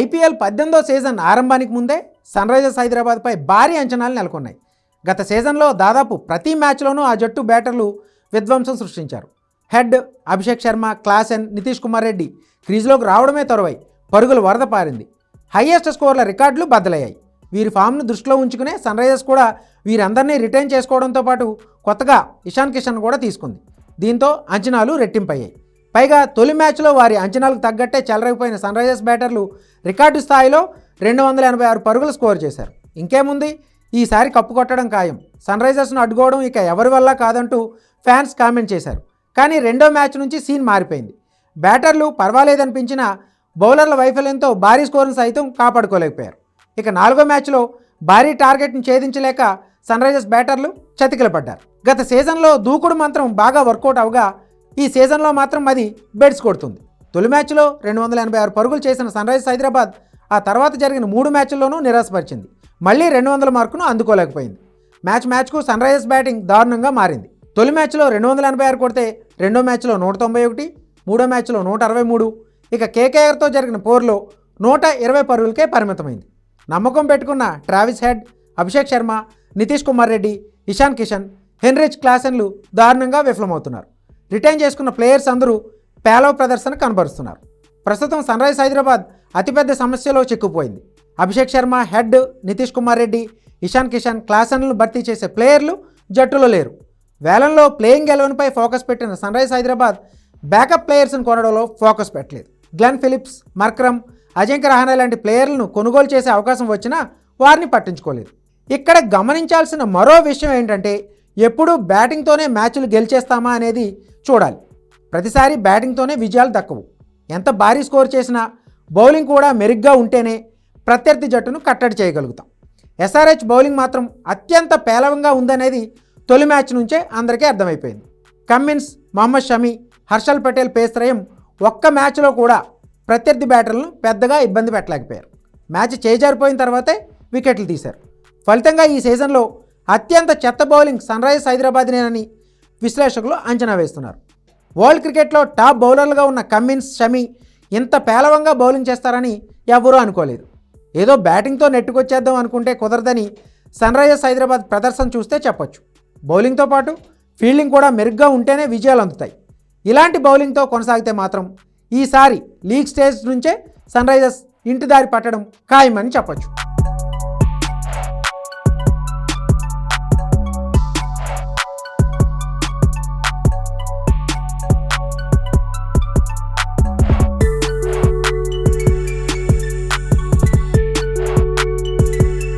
IPL పద్దెనిమిదో season ఆరంభానికి ముందే sun Risers హైదరాబాద్పై భారీ అంచనాలు నెలకొన్నాయి. గత సీజన్లో దాదాపు ప్రతి మ్యాచ్లోనూ ఆ జట్టు బ్యాటర్లు విధ్వంసం సృష్టించారు. హెడ్ అభిషేక్ శర్మ క్లాసెన్ నితీష్ కుమార్ రెడ్డి క్రీజ్లోకి రావడమే తొరవై పరుగులు వరద పారింది. హయ్యెస్ట్ స్కోర్ల రికార్డులు బద్దలయ్యాయి. వీరి ఫామ్ను దృష్టిలో ఉంచుకునే సన్ రైజర్స్ కూడా వీరందరినీ రిటైన్ చేసుకోవడంతో పాటు కొత్తగా ఇషాన్ కిషన్ కూడా తీసుకుంది. దీంతో అంచనాలు రెట్టింపయ్యాయి. పైగా తొలి మ్యాచ్లో వారి అంచనాలకు తగ్గట్టే చెలరైపోయిన సన్ రైజర్స్ బ్యాటర్లు రికార్డు స్థాయిలో రెండు వందల ఎనభై ఆరు పరుగులు స్కోర్ చేశారు. ఇంకేముంది? ఈసారి కప్పు కొట్టడం ఖాయం. సన్ రైజర్స్ను అడ్డుకోవడం ఇక ఎవరి వల్ల కాదంటూ ఫ్యాన్స్ కామెంట్ చేశారు. కానీ రెండో మ్యాచ్ నుంచి సీన్ మారిపోయింది. బ్యాటర్లు పర్వాలేదనిపించిన బౌలర్ల వైఫల్యంతో భారీ స్కోర్ను సైతం కాపాడుకోలేకపోయారు. ఇక నాలుగో మ్యాచ్లో భారీ టార్గెట్ను ఛేదించలేక సన్ రైజర్స్ బ్యాటర్లు చతికిలపడ్డారు. గత సీజన్లో దూకుడు మంత్రం బాగా వర్కౌట్ అవగా ఈ సీజన్లో మాత్రం అది బెడ్స్ కొడుతుంది. తొలి మ్యాచ్లో రెండు వందల ఎనభై ఆరు పరుగులు చేసిన సన్ రైజర్స్ హైదరాబాద్ ఆ తర్వాత జరిగిన మూడు మ్యాచ్ల్లోనూ నిరాశపరిచింది. మళ్ళీ రెండు వందల మార్కును అందుకోలేకపోయింది. మ్యాచ్ మ్యాచ్కు సన్ రైజర్స్ బ్యాటింగ్ దారుణంగా మారింది. తొలి మ్యాచ్లో రెండు వందల ఎనభై ఆరు కొడితే రెండో మ్యాచ్లో నూట తొంభై ఒకటి మూడో మ్యాచ్లో నూట అరవై మూడు. ఇక కేకేఆర్తో జరిగిన పోర్లో నూట ఇరవై పరుగులకే పరిమితమైంది. నమ్మకం పెట్టుకున్న Travis Head Abhishek Sharma Nitish Kumar Reddy Ishan Kishan Heinrich క్లాసెన్లు దారుణంగా విఫలమవుతున్నారు. రిటైన్ చేసుకున్న ప్లేయర్స్ అందరూ పేలవ ప్రదర్శన కనబరుస్తున్నారు. ప్రస్తుతం సన్ రైజ్ హైదరాబాద్ అతిపెద్ద సమస్యలో చిక్కుపోయింది అభిషేక్ శర్మ హెడ్ నితీష్ కుమార్ రెడ్డి ఇషాన్ కిషన్ క్లాసన్లను భర్తీ చేసే ప్లేయర్లు జట్టులో లేరు. వేలంలో ప్లేయింగ్ ఎలెవెన్పై ఫోకస్ పెట్టిన సన్ రైజ్ హైదరాబాద్ బ్యాకప్ ప్లేయర్స్ను కొనడంలో ఫోకస్ పెట్టలేదు. Glenn Phillips Markram Ajinkya Rahane లాంటి ప్లేయర్లను కొనుగోలు చేసే అవకాశం వచ్చినా వారిని పట్టించుకోలేదు. ఇక్కడ గమనించాల్సిన మరో విషయం ఏంటంటే ఎప్పుడూ బ్యాటింగ్తోనే మ్యాచ్లు గెలిచేస్తామా అనేది చూడాలి. ప్రతిసారి బ్యాటింగ్తోనే విజయాలు దక్కవు. ఎంత భారీ స్కోర్ చేసినా బౌలింగ్ కూడా మెరుగ్గా ఉంటేనే ప్రత్యర్థి జట్టును కట్టడి చేయగలుగుతాం. ఎస్ఆర్హెచ్ బౌలింగ్ మాత్రం అత్యంత పేలవంగా ఉందనేది తొలి మ్యాచ్ నుంచే అందరికీ అర్థమైపోయింది. కమ్మిన్స్ మహమ్మద్ షమి హర్షల్ పటేల్ పేస్త్రయం ఒక్క మ్యాచ్లో కూడా ప్రత్యర్థి బ్యాటర్లను పెద్దగా ఇబ్బంది పెట్టలేకపోయారు. మ్యాచ్ చేజారిపోయిన తర్వాతే వికెట్లు తీశారు. ఫలితంగా ఈ సీజన్లో అత్యంత చెత్త బౌలింగ్ సన్ రైజర్స్ హైదరాబాద్నేనని విశ్లేషకులు అంచనా వేస్తున్నారు. వరల్డ్ క్రికెట్లో టాప్ బౌలర్లుగా ఉన్న కమ్మిన్స్ షమి ఇంత పేలవంగా బౌలింగ్ చేస్తారని ఎవరూ అనుకోలేదు. ఏదో బ్యాటింగ్తో నెట్టుకొచ్చేద్దాం అనుకుంటే కుదరదని సన్ రైజర్స్ హైదరాబాద్ ప్రదర్శన చూస్తే చెప్పొచ్చు. బౌలింగ్తో పాటు ఫీల్డింగ్ కూడా మెరుగ్గా ఉంటేనే విజయాలు అందుతాయి. ఇలాంటి బౌలింగ్తో కొనసాగితే మాత్రం ఈసారి లీగ్ స్టేజ్ నుంచే సన్ రైజర్స్ ఇంటి దారి పట్టడం ఖాయమని చెప్పొచ్చు.